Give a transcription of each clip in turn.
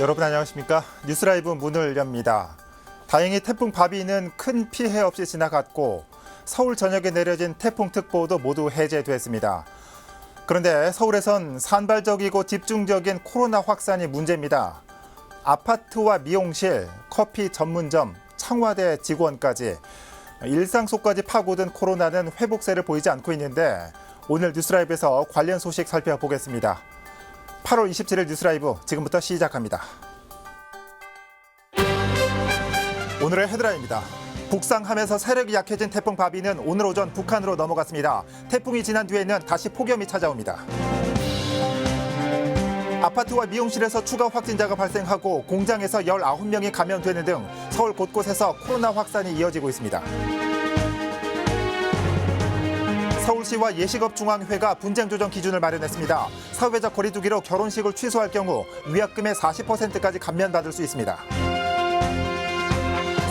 여러분 안녕하십니까? 뉴스라이브 문을 엽니다. 다행히 태풍 바비는 큰 피해 없이 지나갔고 서울 전역에 내려진 태풍특보도 모두 해제됐습니다. 그런데 서울에선 산발적이고 집중적인 코로나 확산이 문제입니다. 아파트와 미용실, 커피 전문점, 청와대 직원까지 일상 속까지 파고든 코로나는 회복세를 보이지 않고 있는데 오늘 뉴스라이브에서 관련 소식 살펴보겠습니다. 8월 27일 뉴스 라이브 지금부터 시작합니다. 오늘의 헤드라인입니다. 북상하면서 세력이 약해진 태풍 바비는 오늘 오전 북한으로 넘어갔습니다. 태풍이 지난 뒤에는 다시 폭염이 찾아옵니다. 아파트와 미용실에서 추가 확진자가 발생하고 공장에서 19명이 감염되는 등 서울 곳곳에서 코로나 확산이 이어지고 있습니다. 서울시와 예식업중앙회가 분쟁 조정 기준을 마련했습니다. 사회적 거리두기로 결혼식을 취소할 경우 위약금의 40%까지 감면받을 수 있습니다.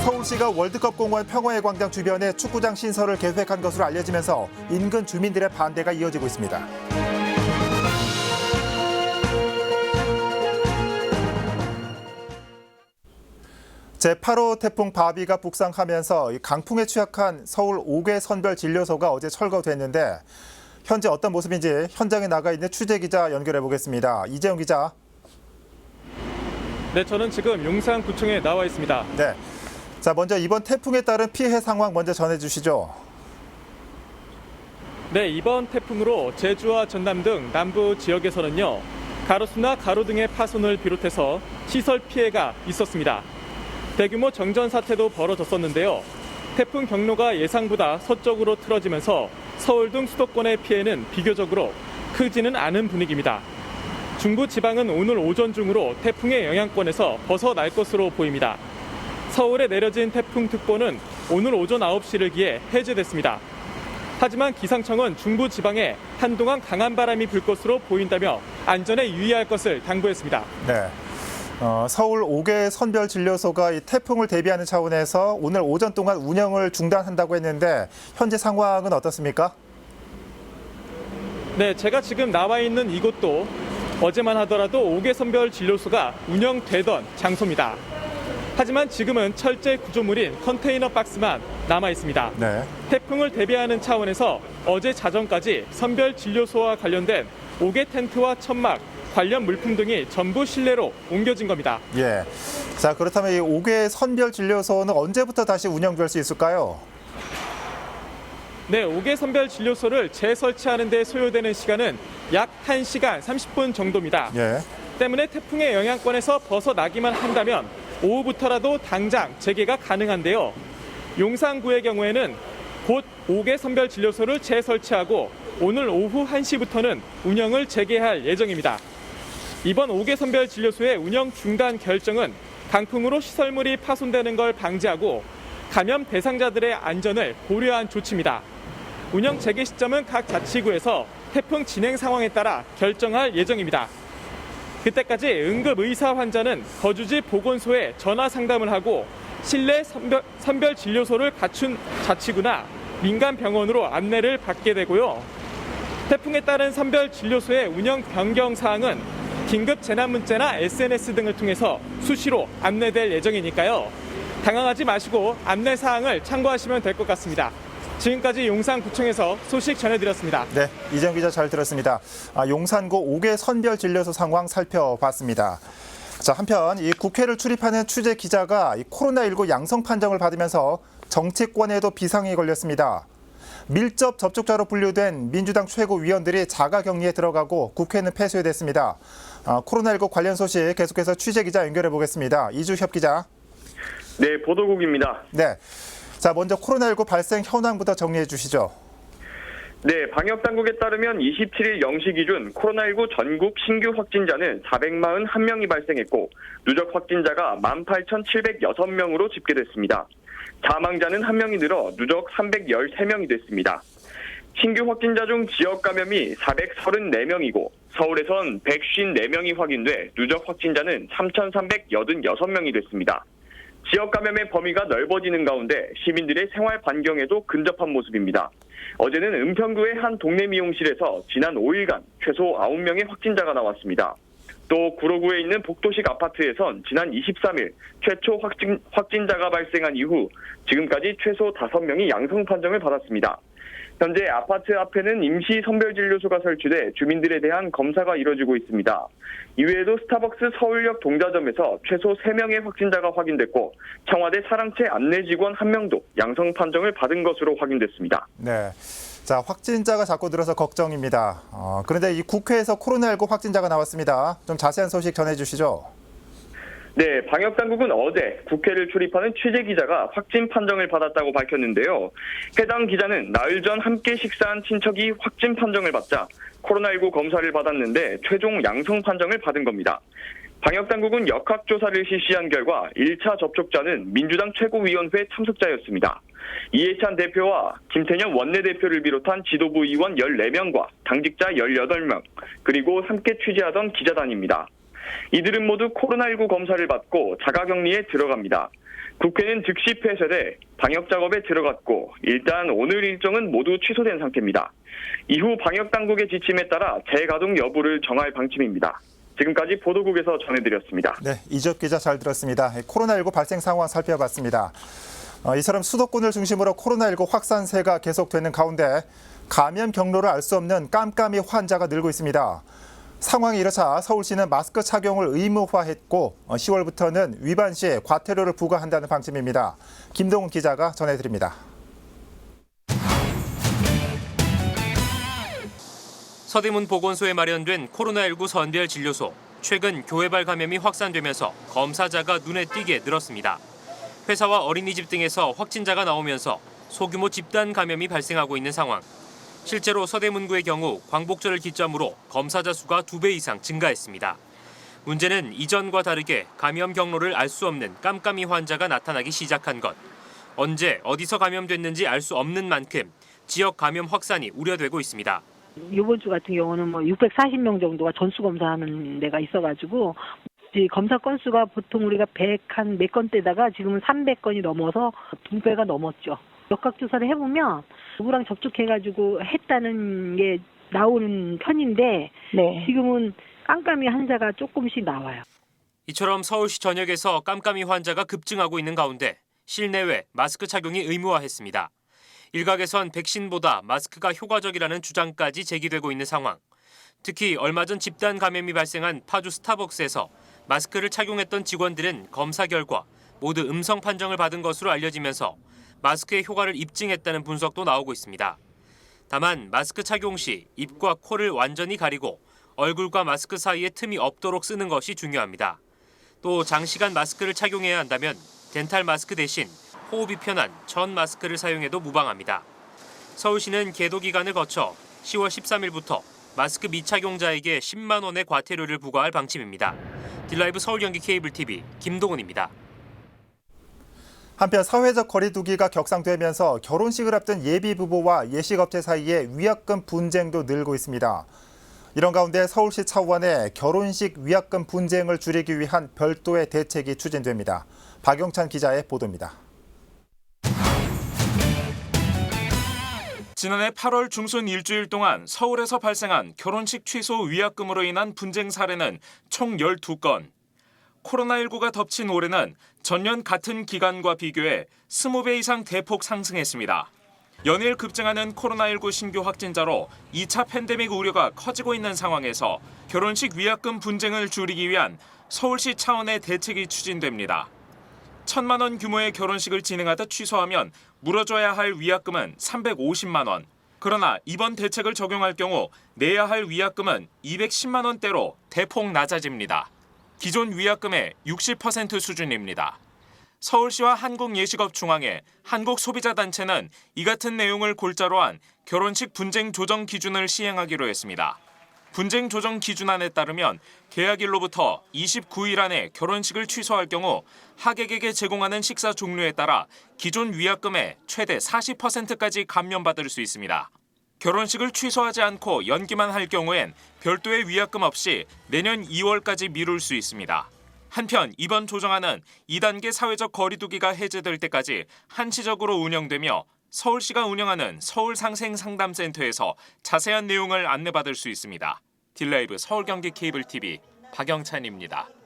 서울시가 월드컵 공원 평화의 광장 주변에 축구장 신설을 계획한 것으로 알려지면서 인근 주민들의 반대가 이어지고 있습니다. 제8호 태풍 바비가 북상하면서 이 강풍에 취약한 서울 5개 선별 진료소가 어제 철거됐는데 현재 어떤 모습인지 현장에 나가 있는 취재 기자 연결해 보겠습니다. 이재용 기자. 네, 저는 지금 용산구청에 나와 있습니다. 네. 자, 먼저 이번 태풍에 따른 피해 상황 먼저 전해 주시죠. 네, 이번 태풍으로 제주와 전남 등 남부 지역에서는요, 가로수나 가로 등의 파손을 비롯해서 시설 피해가 있었습니다. 대규모 정전 사태도 벌어졌었는데요. 태풍 경로가 예상보다 서쪽으로 틀어지면서 서울 등 수도권의 피해는 비교적으로 크지는 않은 분위기입니다. 중부 지방은 오늘 오전 중으로 태풍의 영향권에서 벗어날 것으로 보입니다. 서울에 내려진 태풍특보는 오늘 오전 9시를 기해 해제됐습니다. 하지만 기상청은 중부 지방에 한동안 강한 바람이 불 것으로 보인다며 안전에 유의할 것을 당부했습니다. 네. 어, 서울 5개 선별 진료소가 이 태풍을 대비하는 차원에서 오늘 오전 동안 운영을 중단한다고 했는데 현재 상황은 어떻습니까? 네, 제가 지금 나와 있는 이곳도 어제만 하더라도 5개 선별 진료소가 운영되던 장소입니다. 하지만 지금은 철제 구조물인 컨테이너 박스만 남아 있습니다. 네. 태풍을 대비하는 차원에서 어제 자정까지 선별 진료소와 관련된 5개 텐트와 천막, 관련 물품 등이 전부 실내로 옮겨진 겁니다. 예. 자, 그렇다면 이 5개 선별 진료소는 언제부터 다시 운영될 수 있을까요? 네, 5개 선별 진료소를 재설치하는 데 소요되는 시간은 약 1시간 30분 정도입니다. 예. 때문에 태풍의 영향권에서 벗어나기만 한다면 오후부터라도 당장 재개가 가능한데요. 용산구의 경우에는 곧 5개 선별 진료소를 재설치하고 오늘 오후 1시부터는 운영을 재개할 예정입니다. 이번 5개 선별 진료소의 운영 중단 결정은 강풍으로 시설물이 파손되는 걸 방지하고 감염 대상자들의 안전을 고려한 조치입니다. 운영 재개 시점은 각 자치구에서 태풍 진행 상황에 따라 결정할 예정입니다. 그때까지 응급 의사 환자는 거주지 보건소에 전화 상담을 하고 실내 선별, 선별 진료소를 갖춘 자치구나 민간 병원으로 안내를 받게 되고요. 태풍에 따른 선별 진료소의 운영 변경 사항은 긴급 재난 문자나 SNS 등을 통해서 수시로 안내될 예정이니까요. 당황하지 마시고 안내 사항을 참고하시면 될 것 같습니다. 지금까지 용산구청에서 소식 전해드렸습니다. 네. 이정 기자 잘 들었습니다. 아, 용산구 5개 선별 진료소 상황 살펴봤습니다. 자, 한편 이 국회를 출입하는 취재 기자가 이 코로나19 양성 판정을 받으면서 정치권에도 비상이 걸렸습니다. 밀접 접촉자로 분류된 민주당 최고위원들이 자가 격리에 들어가고 국회는 폐쇄됐습니다. 아, 코로나19 관련 소식 계속해서 취재 기자 연결해 보겠습니다. 이주협 기자. 네, 보도국입니다. 네. 자, 먼저 코로나19 발생 현황부터 정리해 주시죠. 네, 방역 당국에 따르면 27일 0시 기준 코로나19 전국 신규 확진자는 441명이 발생했고 누적 확진자가 18,706명으로 집계됐습니다. 사망자는 1명이 늘어 누적 313명이 됐습니다. 신규 확진자 중 지역 감염이 434명이고 서울에선 154명이 확인돼 누적 확진자는 3,386명이 됐습니다. 지역 감염의 범위가 넓어지는 가운데 시민들의 생활 반경에도 근접한 모습입니다. 어제는 은평구의 한 동네 미용실에서 지난 5일간 최소 9명의 확진자가 나왔습니다. 또 구로구에 있는 복도식 아파트에선 지난 23일 최초 확진, 확진자가 발생한 이후 지금까지 최소 5명이 양성 판정을 받았습니다. 현재 아파트 앞에는 임시 선별진료소가 설치돼 주민들에 대한 검사가 이뤄지고 있습니다. 이외에도 스타벅스 서울역 동자점에서 최소 3명의 확진자가 확인됐고 청와대 사랑채 안내 직원 1명도 양성 판정을 받은 것으로 확인됐습니다. 네. 자, 확진자가 자꾸 늘어서 걱정입니다. 어, 그런데 이 국회에서 코로나19 확진자가 나왔습니다. 좀 자세한 소식 전해 주시죠. 네, 방역 당국은 어제 국회를 출입하는 취재 기자가 확진 판정을 받았다고 밝혔는데요. 해당 기자는 나흘 전 함께 식사한 친척이 확진 판정을 받자 코로나19 검사를 받았는데 최종 양성 판정을 받은 겁니다. 방역 당국은 역학 조사를 실시한 결과 1차 접촉자는 민주당 최고위원회 참석자였습니다. 이해찬 대표와 김태년 원내대표를 비롯한 지도부 의원 14명과 당직자 18명, 그리고 함께 취재하던 기자단입니다. 이들은 모두 코로나19 검사를 받고 자가격리에 들어갑니다. 국회는 즉시 폐쇄돼 방역 작업에 들어갔고 일단 오늘 일정은 모두 취소된 상태입니다. 이후 방역 당국의 지침에 따라 재가동 여부를 정할 방침입니다. 지금까지 보도국에서 전해드렸습니다. 네, 이적 기자 잘 들었습니다. 코로나19 발생 상황 살펴봤습니다. 어, 이처럼 수도권을 중심으로 코로나19 확산세가 계속되는 가운데 감염 경로를 알 수 없는 깜깜이 환자가 늘고 있습니다. 상황이 이렇자 서울시는 마스크 착용을 의무화했고 10월부터는 위반 시에 과태료를 부과한다는 방침입니다. 김동훈 기자가 전해드립니다. 서대문 보건소에 마련된 코로나19 선별 진료소. 최근 교회발 감염이 확산되면서 검사자가 눈에 띄게 늘었습니다. 회사와 어린이집 등에서 확진자가 나오면서 소규모 집단 감염이 발생하고 있는 상황. 실제로 서대문구의 경우 광복절을 기점으로 검사자 수가 두 배 이상 증가했습니다. 문제는 이전과 다르게 감염 경로를 알 수 없는 깜깜이 환자가 나타나기 시작한 것. 언제 어디서 감염됐는지 알 수 없는 만큼 지역 감염 확산이 우려되고 있습니다. 이번 주 같은 경우는 뭐 640명 정도가 전수 검사하는 데가 있어가지고 이 검사 건수가 보통 우리가 100 한 몇 건대다가 지금은 300건이 넘어서 두 배가 넘었죠. 역학조사를 해보면 누구랑 접촉해가지고 했다는 게 나오는 편인데 지금은 깜깜이 환자가 조금씩 나와요. 이처럼 서울시 전역에서 깜깜이 환자가 급증하고 있는 가운데 실내외 마스크 착용이 의무화했습니다. 일각에선 백신보다 마스크가 효과적이라는 주장까지 제기되고 있는 상황. 특히 얼마 전 집단 감염이 발생한 파주 스타벅스에서 마스크를 착용했던 직원들은 검사 결과 모두 음성 판정을 받은 것으로 알려지면서 마스크의 효과를 입증했다는 분석도 나오고 있습니다. 다만 마스크 착용 시 입과 코를 완전히 가리고 얼굴과 마스크 사이에 틈이 없도록 쓰는 것이 중요합니다. 또 장시간 마스크를 착용해야 한다면 덴탈 마스크 대신 호흡이 편한 전 마스크를 사용해도 무방합니다. 서울시는 계도 기간을 거쳐 10월 13일부터 마스크 미착용자에게 10만 원의 과태료를 부과할 방침입니다. 딜라이브 서울 경기 케이블 TV 김동훈입니다. 한편 사회적 거리두기가 격상되면서 결혼식을 앞둔 예비 부부와 예식업체 사이에 위약금 분쟁도 늘고 있습니다. 이런 가운데 서울시 차원의 결혼식 위약금 분쟁을 줄이기 위한 별도의 대책이 추진됩니다. 박영찬 기자의 보도입니다. 지난해 8월 중순 일주일 동안 서울에서 발생한 결혼식 취소 위약금으로 인한 분쟁 사례는 총 12건. 코로나19가 덮친 올해는 전년 같은 기간과 비교해 20배 이상 대폭 상승했습니다. 연일 급증하는 코로나19 신규 확진자로 2차 팬데믹 우려가 커지고 있는 상황에서 결혼식 위약금 분쟁을 줄이기 위한 서울시 차원의 대책이 추진됩니다. 천만 원 규모의 결혼식을 진행하다 취소하면 물어줘야 할 위약금은 350만 원. 그러나 이번 대책을 적용할 경우 내야 할 위약금은 210만 원대로 대폭 낮아집니다. 기존 위약금의 60% 수준입니다. 서울시와 한국예식업중앙회, 한국소비자단체는 이 같은 내용을 골자로 한 결혼식 분쟁 조정 기준을 시행하기로 했습니다. 분쟁 조정 기준안에 따르면 계약일로부터 29일 안에 결혼식을 취소할 경우 하객에게 제공하는 식사 종류에 따라 기존 위약금의 최대 40%까지 감면받을 수 있습니다. 결혼식을 취소하지 않고 연기만 할 경우엔 별도의 위약금 없이 내년 2월까지 미룰 수 있습니다. 한편 이번 조정안은 2단계 사회적 거리두기가 해제될 때까지 한시적으로 운영되며 서울시가 운영하는 서울상생상담센터에서 자세한 내용을 안내받을 수 있습니다. 딜라이브 서울경기 케이블 TV 박영찬입니다.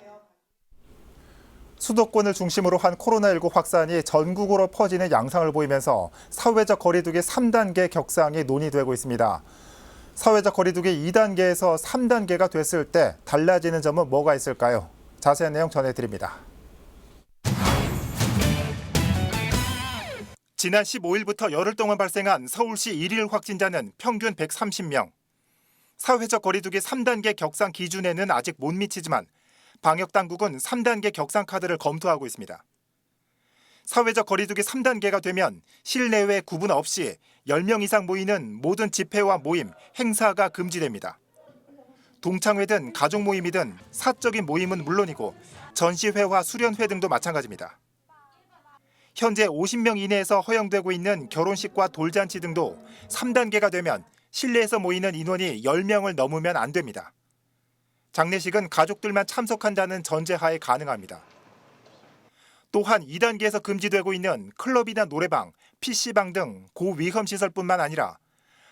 수도권을 중심으로 한 코로나19 확산이 전국으로 퍼지는 양상을 보이면서 사회적 거리두기 3단계 격상이 논의되고 있습니다. 사회적 거리두기 2단계에서 3단계가 됐을 때 달라지는 점은 뭐가 있을까요? 자세한 내용 전해드립니다. 지난 15일부터 열흘 동안 발생한 서울시 일일 확진자는 평균 130명. 사회적 거리두기 3단계 격상 기준에는 아직 못 미치지만 방역 당국은 3단계 격상 카드를 검토하고 있습니다. 사회적 거리두기 3단계가 되면 실내외 구분 없이 10명 이상 모이는 모든 집회와 모임, 행사가 금지됩니다. 동창회 등 가족 모임이든 사적인 모임은 물론이고 전시회와 수련회 등도 마찬가지입니다. 현재 50명 이내에서 허용되고 있는 결혼식과 돌잔치 등도 3단계가 되면 실내에서 모이는 인원이 10명을 넘으면 안 됩니다. 장례식은 가족들만 참석한다는 전제하에 가능합니다. 또한 2단계에서 금지되고 있는 클럽이나 노래방, PC방 등 고위험 시설뿐만 아니라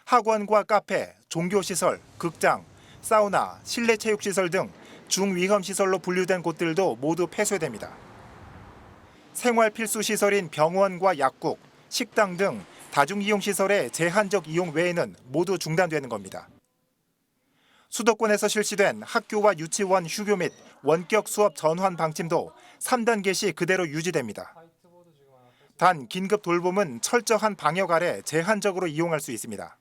학원과 카페, 종교시설, 극장, 사우나, 실내 체육시설 등 중위험 시설로 분류된 곳들도 모두 폐쇄됩니다. 생활 필수 시설인 병원과 약국, 식당 등 다중이용 시설의 제한적 이용 외에는 모두 중단되는 겁니다. 수도권에서 실시된 학교와 유치원 휴교 및 원격 수업 전환 방침도 3단계 시 그대로 유지됩니다. 단 긴급 돌봄은 철저한 방역 아래 제한적으로 이용할 수 있습니다.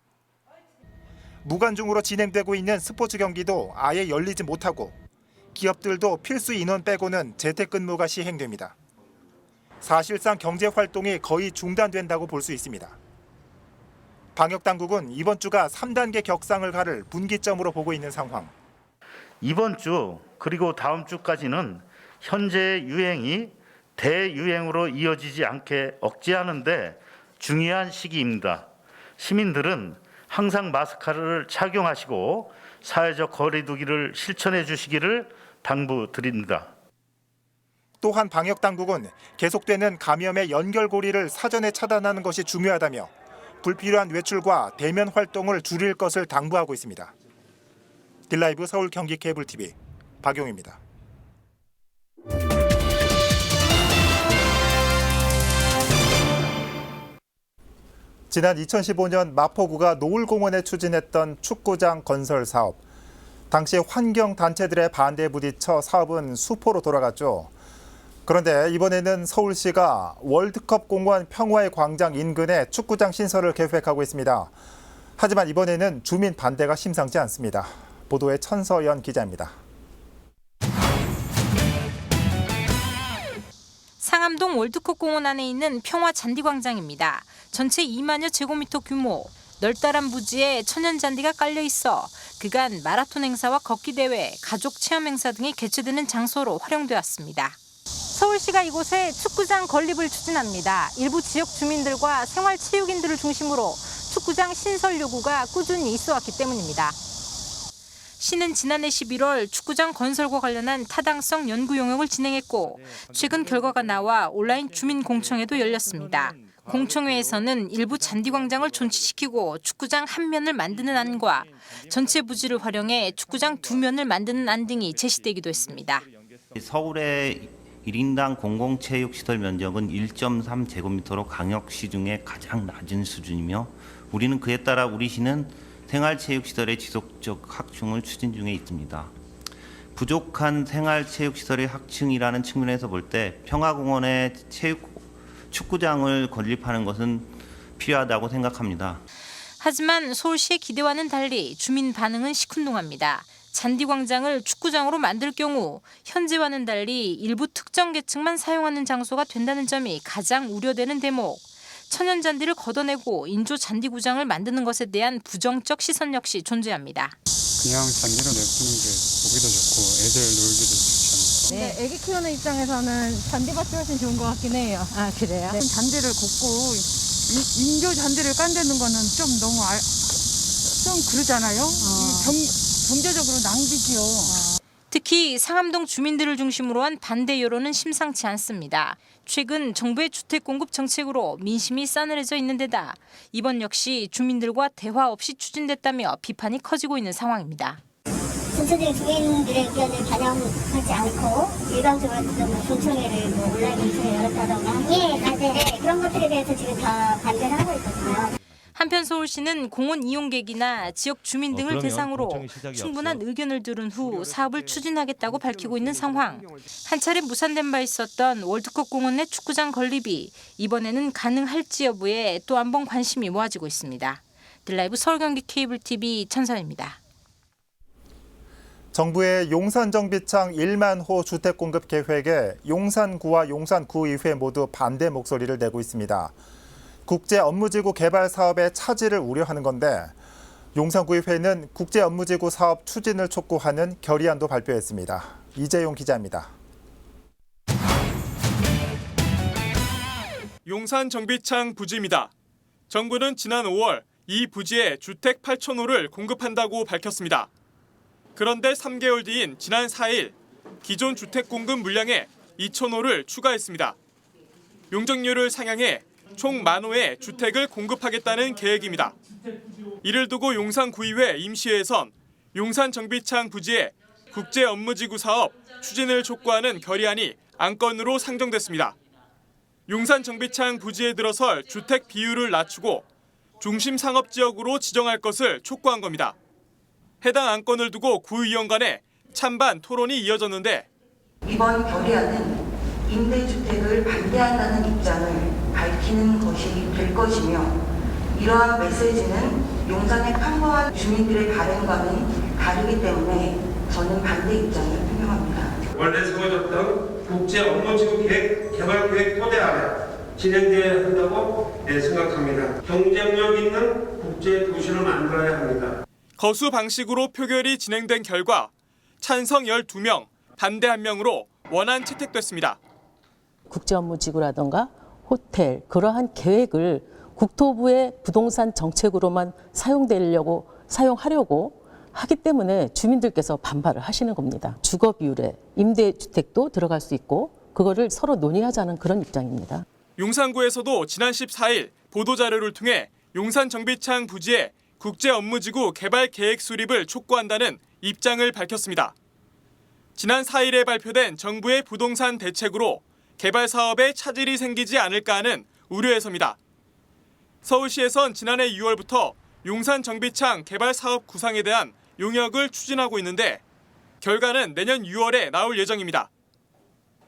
무관중으로 진행되고 있는 스포츠 경기도 아예 열리지 못하고 기업들도 필수 인원 빼고는 재택근무가 시행됩니다. 사실상 경제 활동이 거의 중단된다고 볼 수 있습니다. 방역 당국은 이번 주가 3단계 격상을 가를 분기점으로 보고 있는 상황. 이번 주 그리고 다음 주까지는 현재 유행이 대유행으로 이어지지 않게 억제하는데 중요한 시기입니다. 시민들은 항상 마스크를 착용하시고 사회적 거리두기를 실천해 주시기를 당부드립니다. 또한 방역 당국은 계속되는 감염의 연결고리를 사전에 차단하는 것이 중요하다며 불필요한 외출과 대면 활동을 줄일 것을 당부하고 있습니다. 딜라이브 서울 경기 케이블 TV 박용입니다. 지난 2015년 마포구가 노을공원에 추진했던 축구장 건설 사업. 당시 환경 단체들의 반대에 부딪혀 사업은 수포로 돌아갔죠. 그런데 이번에는 서울시가 월드컵 공원 평화의 광장 인근에 축구장 신설을 계획하고 있습니다. 하지만 이번에는 주민 반대가 심상치 않습니다. 보도에 천서연 기자입니다. 상암동 월드컵 공원 안에 있는 평화 잔디광장입니다. 전체 2만여 제곱미터 규모, 널따란 부지에 천연 잔디가 깔려 있어 그간 마라톤 행사와 걷기 대회, 가족 체험 행사 등이 개최되는 장소로 활용되었습니다. 서울시가 이곳에 축구장 건립을 추진합니다. 일부 지역 주민들과 생활체육인들을 중심으로 축구장 신설 요구가 꾸준히 있어왔기 때문입니다. 시는 지난해 11월 축구장 건설과 관련한 타당성 연구 용역을 진행했고 최근 결과가 나와 온라인 주민 공청회도 열렸습니다. 공청회에서는 일부 잔디광장을 존치시키고 축구장 한 면을 만드는 안과 전체 부지를 활용해 축구장 두 면을 만드는 안 등이 제시되기도 했습니다. 서울의 1인당 공공체육시설 면적은 1.3제곱미터로 강역시 중에 가장 낮은 수준이며 우리는 그에 따라 우리 시는 생활체육시설의 지속적 확충을 추진 중에 있습니다. 부족한 생활체육시설의 확충이라는 측면에서 볼 때 평화공원에 체육 축구장을 건립하는 것은 필요하다고 생각합니다. 하지만 서울시의 기대와는 달리 주민 반응은 시큰둥합니다. 잔디광장을 축구장으로 만들 경우 현재와는 달리 일부 특정 계층만 사용하는 장소가 된다는 점이 가장 우려되는 대목. 천연 잔디를 걷어내고 인조 잔디구장을 만드는 것에 대한 부정적 시선 역시 존재합니다. 그냥 잔디로 내푸는 게 보기도 좋고 애들 놀기도 좋지 않을까? 네, 애기 키우는 입장에서는 잔디밭이 훨씬 좋은 것 같긴 해요. 아, 그래요? 잔디를 걷고 인- 인조 잔디를 깐다는 거는 좀 너무 알, 좀 그러잖아요. 이 경, 경제적으로 낭비지요. 특히 상암동 주민들을 중심으로 한 반대 여론은 심상치 않습니다. 최근 정부의 주택 공급 정책으로 민심이 싸늘해져 있는 데다 이번 역시 주민들과 대화 없이 추진됐다며 비판이 커지고 있는 상황입니다. 전체적인 주민들의 의견을 반영하지 않고 일방적으로 뭐 조청회를 뭐 온라인 공청회 열었다던가 예, 아, 네. 그런 것들에 대해서 지금 다 반대를 하고 있거든요. 한편 서울시는 공원 이용객이나 지역 주민 등을 대상으로 충분한 의견을 들은 후 사업을 추진하겠다고 밝히고 있는 상황. 한 차례 무산된 바 있었던 월드컵 공원 내 축구장 건립이 이번에는 가능할지 여부에 또 한 번 관심이 모아지고 있습니다. 딜라이브 서울경기 케이블 TV 천선입니다. 정부의 용산정비창 1만 호 주택 공급 계획에 용산구와 용산구의회 모두 반대 목소리를 내고 있습니다. 국제 업무지구 개발 사업의 차질을 우려하는 건데 용산구의회는 국제 업무지구 사업 추진을 촉구하는 결의안도 발표했습니다. 이재용 기자입니다. 용산 정비창 부지입니다. 정부는 지난 5월 이 부지에 주택 8,000호를 공급한다고 밝혔습니다. 그런데 3개월 뒤인 지난 4일 기존 주택 공급 물량에 2,000호를 추가했습니다. 용적률을 상향해 총 만호의 주택을 공급하겠다는 계획입니다. 이를 두고 용산구의회 임시회에선 용산 정비창 부지에 국제 업무지구 사업 추진을 촉구하는 결의안이 안건으로 상정됐습니다. 용산 정비창 부지에 들어설 주택 비율을 낮추고 중심 상업 지역으로 지정할 것을 촉구한 겁니다. 해당 안건을 두고 구의원 간에 찬반 토론이 이어졌는데 이번 결의안은 임대주택을 반대한다는 입장을 밝히는 것이 될 것이며 이러한 메시지는 용산의 평범한 주민들의 바램과는 다르기 때문에 저는 반대 입장을 표명합니다. 원래 세워졌던 국제 업무지구 계획, 개발 계획 토대 아래 진행되어야 한다고 네, 생각합니다. 경쟁력 있는 국제 도시를 만들어야 합니다. 거수 방식으로 표결이 진행된 결과 찬성 12명, 반대 1명으로 원안 채택됐습니다. 국제 업무지구라던가 호텔 그러한 계획을 국토부의 부동산 정책으로만 사용되려고 사용하려고 하기 때문에 주민들께서 반발을 하시는 겁니다. 주거 비율에 임대 주택도 들어갈 수 있고 그거를 서로 논의하자는 그런 입장입니다. 용산구에서도 지난 14일 보도자료를 통해 용산 정비창 부지에 국제 업무지구 개발 계획 수립을 촉구한다는 입장을 밝혔습니다. 지난 4일에 발표된 정부의 부동산 대책으로 개발 사업에 차질이 생기지 않을까 하는 우려에서입니다. 서울시에선 지난해 6월부터 용산 정비창 개발 사업 구상에 대한 용역을 추진하고 있는데 결과는 내년 6월에 나올 예정입니다.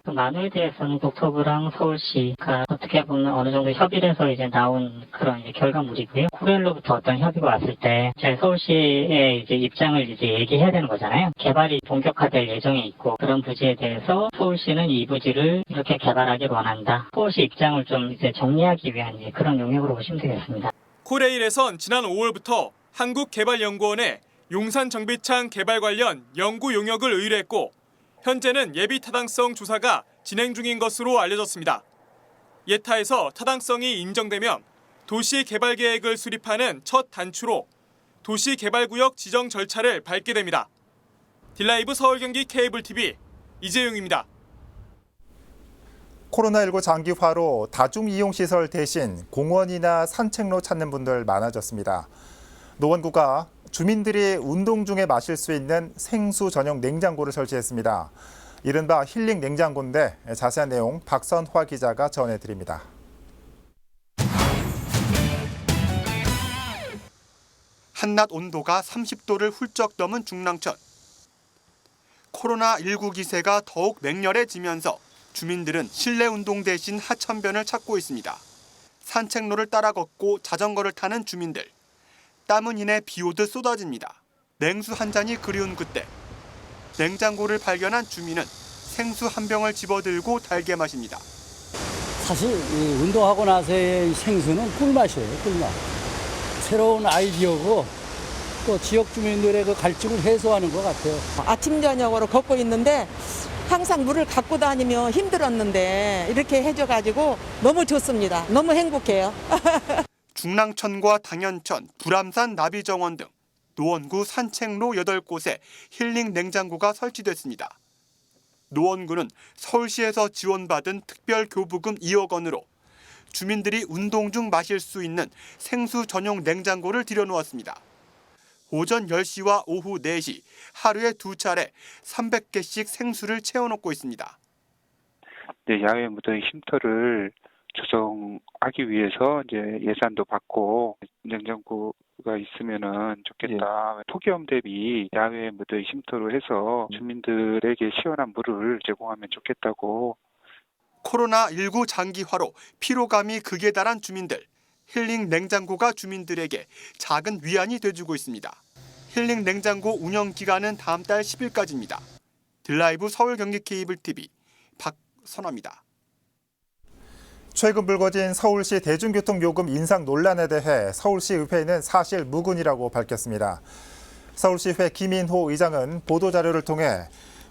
그 만호에 대해서는 국토부랑 서울시가 어떻게 보면 어느 정도 협의를 해서 이제 나온 그런 이제 결과물이고요. 구례로부터 어떤 협의가 왔을 때 저희 서울시의 이제 입장을 이제 얘기해야 되는 거잖아요. 개발이 본격화될 예정에 있고 그런 부지에 대해서 서울시는 이 부지를 이렇게 개발하길 원한다. 서울시 입장을 좀 이제 정리하기 위한 그런 용역으로 보시면 되겠습니다. 코레일에선 지난 5월부터 한국개발연구원에 용산 정비창 개발 관련 연구 용역을 의뢰했고 현재는 예비 타당성 조사가 진행 중인 것으로 알려졌습니다. 예타에서 타당성이 인정되면 도시 개발 계획을 수립하는 첫 단추로 도시 개발 구역 지정 절차를 밟게 됩니다. 딜라이브 서울 경기 케이블 TV 이재용입니다. 코로나19 장기화로 다중 이용 시설 대신 공원이나 산책로 찾는 분들 많아졌습니다. 노원구가 주민들이 운동 중에 마실 수 있는 생수 전용 냉장고를 설치했습니다. 이른바 힐링 냉장고인데 자세한 내용 박선화 기자가 전해드립니다. 한낮 온도가 30도를 훌쩍 넘은 중랑천. 코로나19 기세가 더욱 맹렬해지면서 주민들은 실내 운동 대신 하천변을 찾고 있습니다. 산책로를 따라 걷고 자전거를 타는 주민들. 땀은 이내 비 오듯 쏟아집니다. 냉수 한 잔이 그리운 그때 냉장고를 발견한 주민은 생수 한 병을 집어들고 달게 마십니다. 사실 이 운동하고 나서의 생수는 꿀맛이에요, 꿀맛. 새로운 아이디어고 또 지역 주민들의 그 갈증을 해소하는 것 같아요. 아침 저녁으로 걷고 있는데 항상 물을 갖고 다니면 힘들었는데 이렇게 해줘가지고 너무 좋습니다. 너무 행복해요. 중랑천과 당연천, 불암산 나비정원 등 노원구 산책로 8곳에 힐링 냉장고가 설치됐습니다. 노원구는 서울시에서 지원받은 특별 교부금 2억 원으로 주민들이 운동 중 마실 수 있는 생수 전용 냉장고를 들여놓았습니다. 오전 10시와 오후 4시 하루에 두 차례 300개씩 생수를 채워놓고 있습니다. 네, 야외 무더위 쉼터를 조성하기 위해서 이제 예산도 받고 냉장고가 있으면은 좋겠다. 폭염 대비 야외 무더위 쉼터로 해서 주민들에게 시원한 물을 제공하면 좋겠다고 코로나19 장기화로 피로감이 극에 달한 주민들. 힐링 냉장고가 주민들에게 작은 위안이 돼주고 있습니다. 힐링 냉장고 운영 기간은 다음 달 10일까지입니다. 드라이브 서울 경기 케이블 TV 박선아입니다. 최근 불거진 서울시 대중교통 요금 인상 논란에 대해 서울시 의회는 사실 무근이라고 밝혔습니다. 서울시회 김인호 의장은 보도자료를 통해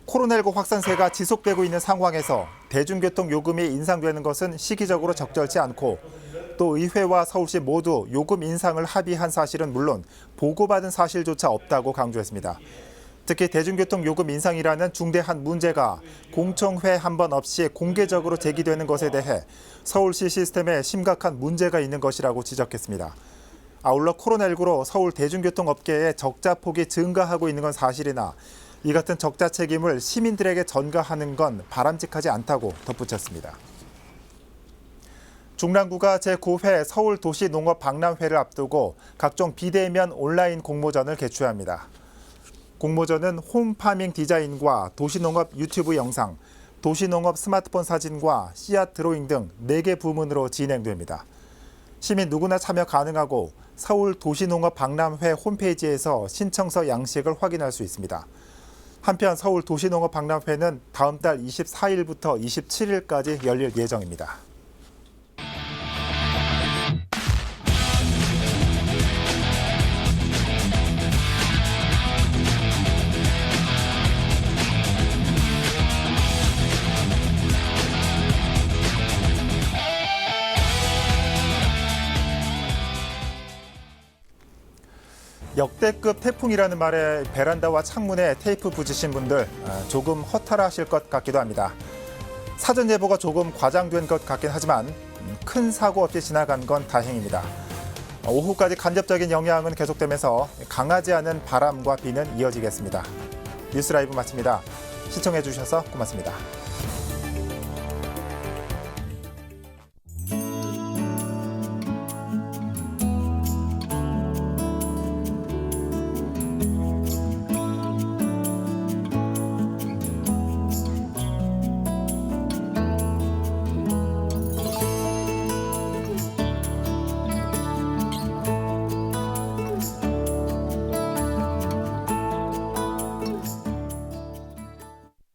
코로나19 확산세가 지속되고 있는 상황에서 대중교통 요금이 인상되는 것은 시기적으로 적절치 않고 또 의회와 서울시 모두 요금 인상을 합의한 사실은 물론 보고받은 사실조차 없다고 강조했습니다. 특히 대중교통 요금 인상이라는 중대한 문제가 공청회 한 번 없이 공개적으로 제기되는 것에 대해 서울시 시스템에 심각한 문제가 있는 것이라고 지적했습니다. 아울러 코로나19로 서울 대중교통 업계의 적자 폭이 증가하고 있는 건 사실이나 이 같은 적자 책임을 시민들에게 전가하는 건 바람직하지 않다고 덧붙였습니다. 중랑구가 제9회 서울도시농업박람회를 앞두고 각종 비대면 온라인 공모전을 개최합니다. 공모전은 홈파밍 디자인과 도시농업 유튜브 영상, 도시농업 스마트폰 사진과 씨앗 드로잉 등 4개 부문으로 진행됩니다. 시민 누구나 참여 가능하고 서울 도시농업 박람회 홈페이지에서 신청서 양식을 확인할 수 있습니다. 한편 서울 도시농업 박람회는 다음 달 24일부터 27일까지 열릴 예정입니다. 역대급 태풍이라는 말에 베란다와 창문에 테이프 붙이신 분들 아, 조금 허탈하실 것 같기도 합니다. 사전 예보가 조금 과장된 것 같긴 하지만 음, 큰 사고 없이 지나간 건 다행입니다. 오후까지 간접적인 영향은 계속되면서 강하지 않은 바람과 비는 이어지겠습니다. 뉴스 라이브 마칩니다. 시청해 주셔서 고맙습니다.